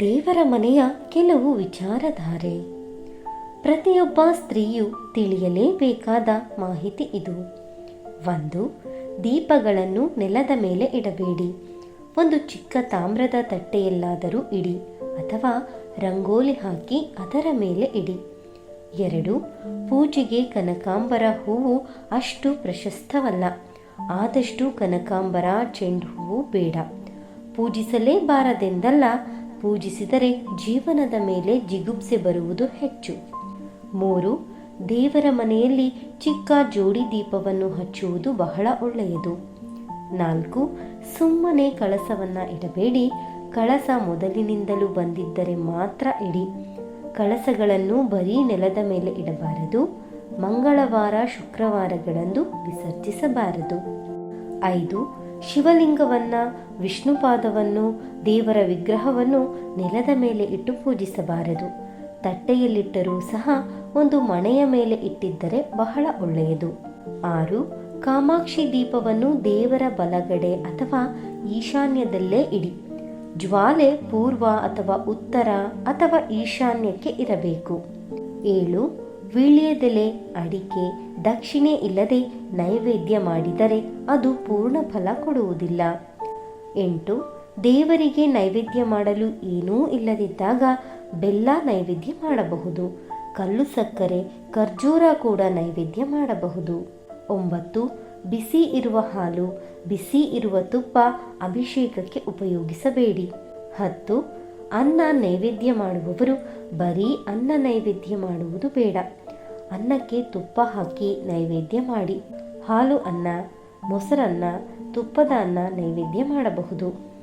ದೇವರ ಮನೆಯ ಕೆಲವು ವಿಚಾರಧಾರೆ. ಪ್ರತಿಯೊಬ್ಬ ಸ್ತ್ರೀಯು ತಿಳಿಯಲೇಬೇಕಾದ ಮಾಹಿತಿ ಇದು. ಒಂದು, ದೀಪಗಳನ್ನು ನೆಲದ ಮೇಲೆ ಇಡಬೇಡಿ. ಒಂದು ಚಿಕ್ಕ ತಾಮ್ರದ ತಟ್ಟೆಯಲ್ಲಾದರೂ ಇಡಿ ಅಥವಾ ರಂಗೋಲಿ ಹಾಕಿ ಅದರ ಮೇಲೆ ಇಡಿ. ಎರಡು, ಪೂಜೆಗೆ ಕನಕಾಂಬರ ಹೂವು ಅಷ್ಟು ಪ್ರಶಸ್ತವಲ್ಲ. ಆದಷ್ಟು ಕನಕಾಂಬರ, ಚೆಂಡು ಹೂವು ಬೇಡ. ಪೂಜಿಸಲೇಬಾರದೆಂದಲ್ಲ ಪೂಜಿಸಿದರೆ ಜೀವನದ ಮೇಲೆ ಜಿಗುಪ್ಸೆ ಬರುವುದು ಹೆಚ್ಚು. ಮೂರು, ದೇವರ ಮನೆಯಲ್ಲಿ ಚಿಕ್ಕ ಜೋಡಿ ದೀಪವನ್ನು ಹಚ್ಚುವುದು ಬಹಳ ಒಳ್ಳೆಯದು. ನಾಲ್ಕು, ಸುಮ್ಮನೆ ಕಳಸವನ್ನು ಇಡಬೇಡಿ. ಕಳಸ ಮೊದಲಿನಿಂದಲೂ ಬಂದಿದ್ದರೆ ಮಾತ್ರ ಇಡಿ. ಕಳಸಗಳನ್ನು ಬರೀ ನೆಲದ ಮೇಲೆ ಇಡಬಾರದು. ಮಂಗಳವಾರ, ಶುಕ್ರವಾರಗಳಂದು ವಿಸರ್ಜಿಸಬಾರದು. ಐದು ಶಿವಲಿಂಗವನ್ನ, ವಿಷ್ಣುಪಾದವನ್ನು, ದೇವರ ವಿಗ್ರಹವನ್ನು ನೆಲದ ಮೇಲೆ ಇಟ್ಟು ಪೂಜಿಸಬಾರದು. ತಟ್ಟೆಯಲ್ಲಿಟ್ಟರೂ ಸಹ ಒಂದು ಮಣೆಯ ಮೇಲೆ ಇಟ್ಟಿದ್ದರೆ ಬಹಳ ಒಳ್ಳೆಯದು. ಆರು, ಕಾಮಾಕ್ಷಿ ದೀಪವನ್ನು ದೇವರ ಬಲಗಡೆ ಅಥವಾ ಈಶಾನ್ಯದಲ್ಲೇ ಇಡಿ. ಜ್ವಾಲೆ ಪೂರ್ವ ಅಥವಾ ಉತ್ತರ ಅಥವಾ ಈಶಾನ್ಯಕ್ಕೆ ಇರಬೇಕು. ಏಳು ವೀಳ್ಯದೆಲೆ, ಅಡಿಕೆ, ದಕ್ಷಿಣೆ ಇಲ್ಲದೆ ನೈವೇದ್ಯ ಮಾಡಿದರೆ ಅದು ಪೂರ್ಣ ಫಲ ಕೊಡುವುದಿಲ್ಲ. ಎಂಟು, ದೇವರಿಗೆ ನೈವೇದ್ಯ ಮಾಡಲು ಏನೂ ಇಲ್ಲದಿದ್ದಾಗ ಬೆಲ್ಲ ನೈವೇದ್ಯ ಮಾಡಬಹುದು. ಕಲ್ಲು ಸಕ್ಕರೆ, ಖರ್ಜೂರ ಕೂಡ ನೈವೇದ್ಯ ಮಾಡಬಹುದು. ಒಂಬತ್ತು, ಬಿಸಿ ಇರುವ ಹಾಲು, ಬಿಸಿ ಇರುವ ತುಪ್ಪ ಅಭಿಷೇಕಕ್ಕೆ ಉಪಯೋಗಿಸಬೇಡಿ. ಹತ್ತು, ಅನ್ನ ನೈವೇದ್ಯ ಮಾಡುವವರು ಬರೀ ಅನ್ನ ನೈವೇದ್ಯ ಮಾಡುವುದು ಬೇಡ. ಅನ್ನಕ್ಕೆ ತುಪ್ಪ ಹಾಕಿ ನೈವೇದ್ಯ ಮಾಡಿ. ಹಾಲು ಅನ್ನ, ಮೊಸರನ್ನ, ತುಪ್ಪದ ಅನ್ನ ನೈವೇದ್ಯ ಮಾಡಬಹುದು.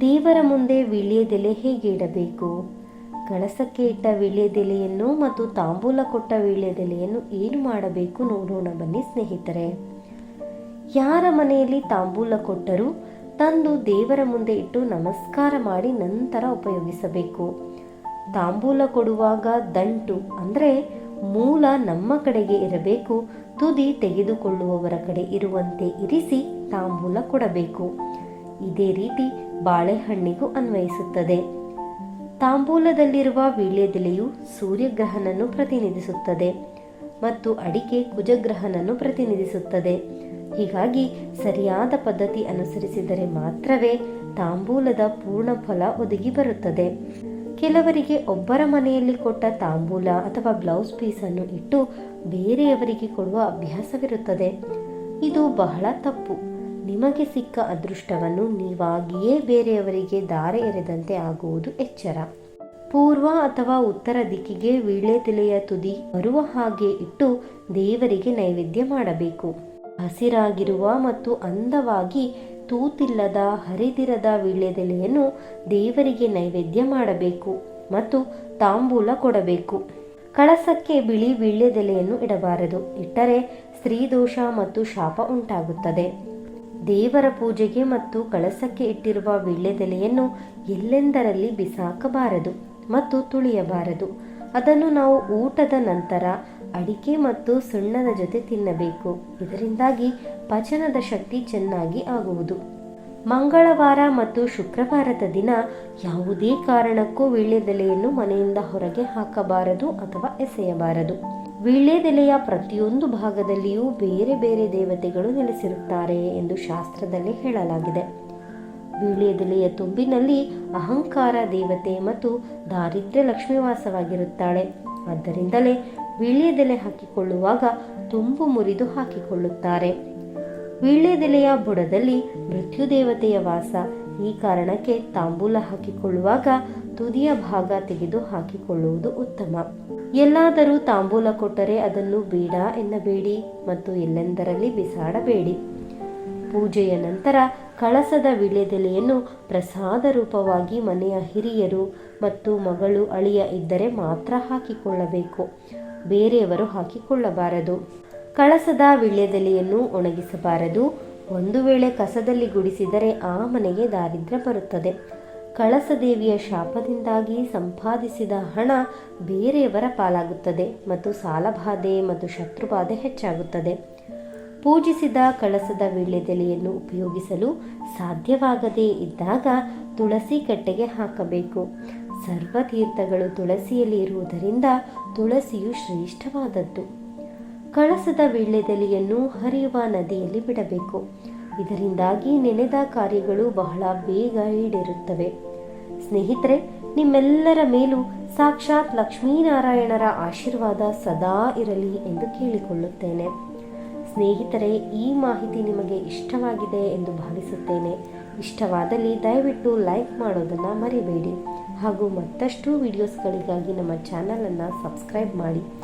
ದೇವರ ಮುಂದೆ ವೀಳ್ಯದೆಲೆ ಹೇಗೆ ಇಡಬೇಕು? ಕಳಸಕ್ಕೆ ಇಟ್ಟ ವೀಳ್ಯದೆಲೆಯನ್ನು ಮತ್ತು ತಾಂಬೂಲ ಕೊಟ್ಟ ವೀಳ್ಯದೆಲೆಯನ್ನು ಏನು ಮಾಡಬೇಕು ನೋಡೋಣ ಬನ್ನಿ ಸ್ನೇಹಿತರೆ. ಯಾರ ಮನೆಯಲ್ಲಿ ತಾಂಬೂಲ ಕೊಟ್ಟರೂ ತಂದು ದೇವರ ಮುಂದೆ ಇಟ್ಟು ನಮಸ್ಕಾರ ಮಾಡಿ ನಂತರ ಉಪಯೋಗಿಸಬೇಕು. ತಾಂಬೂಲ ಕೊಡುವಾಗ ದಂಟು ಅಂದರೆ ಮೂಲ ನಮ್ಮ ಕಡೆಗೆ ಇರಬೇಕು. ತುದಿ ತೆಗೆದುಕೊಳ್ಳುವವರ ಕಡೆ ಇರುವಂತೆ ಇರಿಸಿ ತಾಂಬೂಲ ಕೊಡಬೇಕು. ಇದೇ ರೀತಿ ಬಾಳೆಹಣ್ಣಿಗೂ ಅನ್ವಯಿಸುತ್ತದೆ. ತಾಂಬೂಲದಲ್ಲಿರುವ ವೀಳ್ಯದೆಲೆಯು ಸೂರ್ಯಗ್ರಹನನ್ನು ಪ್ರತಿನಿಧಿಸುತ್ತದೆ ಮತ್ತು ಅಡಿಕೆ ಕುಜಗ್ರಹನನ್ನು ಪ್ರತಿನಿಧಿಸುತ್ತದೆ. ಹೀಗಾಗಿ ಸರಿಯಾದ ಪದ್ಧತಿ ಅನುಸರಿಸಿದರೆ ಮಾತ್ರವೇ ತಾಂಬೂಲದ ಪೂರ್ಣ ಫಲ ಒದಗಿ ಬರುತ್ತದೆ. ಕೆಲವರಿಗೆ ಒಬ್ಬರ ಮನೆಯಲ್ಲಿ ಕೊಟ್ಟ ತಾಂಬೂಲ ಅಥವಾ ಬ್ಲೌಸ್ ಪೀಸನ್ನು ಇಟ್ಟು ಬೇರೆಯವರಿಗೆ ಕೊಡುವ ಅಭ್ಯಾಸವಿರುತ್ತದೆ. ಇದು ಬಹಳ ತಪ್ಪು. ನಿಮಗೆ ಸಿಕ್ಕ ಅದೃಷ್ಟವನ್ನು ನೀವಾಗಿಯೇ ಬೇರೆಯವರಿಗೆ ದಾರೆ ಎರೆದಂತೆ ಆಗುವುದು ಎಚ್ಚರ. ಪೂರ್ವ ಅಥವಾ ಉತ್ತರ ದಿಕ್ಕಿಗೆ ವೀಳ್ಯದೆಲೆಯ ತುದಿ ಬರುವ ಹಾಗೆ ಇಟ್ಟು ದೇವರಿಗೆ ನೈವೇದ್ಯ ಮಾಡಬೇಕು. ಹಸಿರಾಗಿರುವ ಮತ್ತು ಅಂದವಾಗಿ ತೂತಿಲ್ಲದ, ಹರಿದಿರದ ವೀಳ್ಯದೆಲೆಯನ್ನು ದೇವರಿಗೆ ನೈವೇದ್ಯ ಮಾಡಬೇಕು ಮತ್ತು ತಾಂಬೂಲ ಕೊಡಬೇಕು. ಕಳಸಕ್ಕೆ ಬಿಳಿ ವೀಳ್ಯದೆಲೆಯನ್ನು ಇಡಬಾರದು. ಇಟ್ಟರೆ ಸ್ತ್ರೀದೋಷ ಮತ್ತು ಶಾಪ ಉಂಟಾಗುತ್ತದೆ. ದೇವರ ಪೂಜೆಗೆ ಮತ್ತು ಕಳಸಕ್ಕೆ ಇಟ್ಟಿರುವ ವೀಳ್ಯದೆಲೆಯನ್ನು ಎಲ್ಲೆಂದರಲ್ಲಿ ಬಿಸಾಕಬಾರದು ಮತ್ತು ತುಳಿಯಬಾರದು. ಅದನ್ನು ನಾವು ಊಟದ ನಂತರ ಅಡಿಕೆ ಮತ್ತು ಸುಣ್ಣದ ಜೊತೆ ತಿನ್ನಬೇಕು. ಇದರಿಂದಾಗಿ ಪಚನದ ಶಕ್ತಿ ಚೆನ್ನಾಗಿ ಆಗುವುದು. ಮಂಗಳವಾರ ಮತ್ತು ಶುಕ್ರವಾರದ ದಿನ ಯಾವುದೇ ಕಾರಣಕ್ಕೂ ವೀಳ್ಯದೆಲೆಯನ್ನು ಮನೆಯಿಂದ ಹೊರಗೆ ಹಾಕಬಾರದು ಅಥವಾ ಎಸೆಯಬಾರದು. ವೀಳ್ಯದೆಲೆಯ ಪ್ರತಿಯೊಂದು ಭಾಗದಲ್ಲಿಯೂ ಬೇರೆ ಬೇರೆ ದೇವತೆಗಳು ನೆಲೆಸಿರುತ್ತಾರೆ ಎಂದು ಶಾಸ್ತ್ರದಲ್ಲಿ ಹೇಳಲಾಗಿದೆ. ವೀಳ್ಯದೆಲೆಯ ತುಂಬಿನಲ್ಲಿ ಅಹಂಕಾರ ದೇವತೆ ಮತ್ತು ದಾರಿದ್ರ್ಯ ಲಕ್ಷ್ಮಿ ವಾಸವಾಗಿರುತ್ತಾಳೆ. ಆದ್ದರಿಂದಲೇ ವೀಳ್ಯದೆಲೆ ಹಾಕಿಕೊಳ್ಳುವಾಗ ತುಂಬು ಮುರಿದು ಹಾಕಿಕೊಳ್ಳುತ್ತಾರೆ. ವೀಳ್ಯದೆಲೆಯ ಬುಡದಲ್ಲಿ ಮೃತ್ಯುದೇವತೆಯ ವಾಸ. ಈ ಕಾರಣಕ್ಕೆ ತಾಂಬೂಲ ಹಾಕಿಕೊಳ್ಳುವಾಗ ತುದಿಯ ಭಾಗ ತೆಗೆದು ಹಾಕಿಕೊಳ್ಳುವುದು ಉತ್ತಮ. ಎಲ್ಲಾದರೂ ತಾಂಬೂಲ ಕೊಟ್ಟರೆ ಅದನ್ನು ಬೇಡ ಎನ್ನಬೇಡಿ ಮತ್ತು ಎಲ್ಲೆಂದರಲ್ಲಿ ಬಿಸಾಡಬೇಡಿ. ಪೂಜೆಯ ನಂತರ ಕಳಸದ ವೀಳ್ಯದೆಲೆಯನ್ನು ಪ್ರಸಾದ ರೂಪವಾಗಿ ಮನೆಯ ಹಿರಿಯರು ಮತ್ತು ಮಗಳು ಅಳಿಯ ಇದ್ದರೆ ಮಾತ್ರ ಹಾಕಿಕೊಳ್ಳಬೇಕು. ಬೇರೆಯವರು ಹಾಕಿಕೊಳ್ಳಬಾರದು. ಕಳಸದ ವೀಳ್ಯದೆಲೆಯನ್ನು ಒಣಗಿಸಬಾರದು. ಒಂದು ವೇಳೆ ಕಸದಲ್ಲಿ ಗುಡಿಸಿದರೆ ಆ ಮನೆಗೆ ದಾರಿದ್ರ್ಯ ಬರುತ್ತದೆ. ಕಳಸದೇವಿಯ ಶಾಪದಿಂದಾಗಿ ಸಂಪಾದಿಸಿದ ಹಣ ಬೇರೆಯವರ ಪಾಲಾಗುತ್ತದೆ ಮತ್ತು ಸಾಲಬಾಧೆ ಮತ್ತು ಶತ್ರುಬಾಧೆ ಹೆಚ್ಚಾಗುತ್ತದೆ. ಪೂಜಿಸಿದ ಕಳಸದ ವೀಳ್ಯದೆಲೆಯನ್ನು ಉಪಯೋಗಿಸಲು ಸಾಧ್ಯವಾಗದೇ ಇದ್ದಾಗ ತುಳಸಿ ಕಟ್ಟೆಗೆ ಹಾಕಬೇಕು. ಸರ್ವತೀರ್ಥಗಳು ತುಳಸಿಯಲ್ಲಿ ಇರುವುದರಿಂದ ತುಳಸಿಯು ಶ್ರೇಷ್ಠವಾದದ್ದು. ಕಳಸದ ವೀಳ್ಯದೆಲೆಯನ್ನು ಹರಿಯುವ ನದಿಯಲ್ಲಿ ಬಿಡಬೇಕು. ಇದರಿಂದಾಗಿ ನೆನೆದ ಕಾರ್ಯಗಳು ಬಹಳ ಬೇಗ ಈಡೇರುತ್ತವೆ. ಸ್ನೇಹಿತರೆ, ನಿಮ್ಮೆಲ್ಲರ ಮೇಲೂ ಸಾಕ್ಷಾತ್ ಲಕ್ಷ್ಮೀನಾರಾಯಣರ ಆಶೀರ್ವಾದ ಸದಾ ಇರಲಿ ಎಂದು ಕೇಳಿಕೊಳ್ಳುತ್ತೇನೆ. ಸ್ನೇಹಿತರೆ, ಈ ಮಾಹಿತಿ ನಿಮಗೆ ಇಷ್ಟವಾಗಿದೆ ಎಂದು ಭಾವಿಸುತ್ತೇನೆ. ಇಷ್ಟವಾದಲ್ಲಿ ದಯವಿಟ್ಟು ಲೈಕ್ ಮಾಡೋದನ್ನು ಮರಿಬೇಡಿ. ಹಾಗೂ ಮತ್ತಷ್ಟು ವಿಡಿಯೋಸ್ಗಳಿಗಾಗಿ ನಮ್ಮ ಚಾನಲನ್ನು ಸಬ್ಸ್ಕ್ರೈಬ್ ಮಾಡಿ.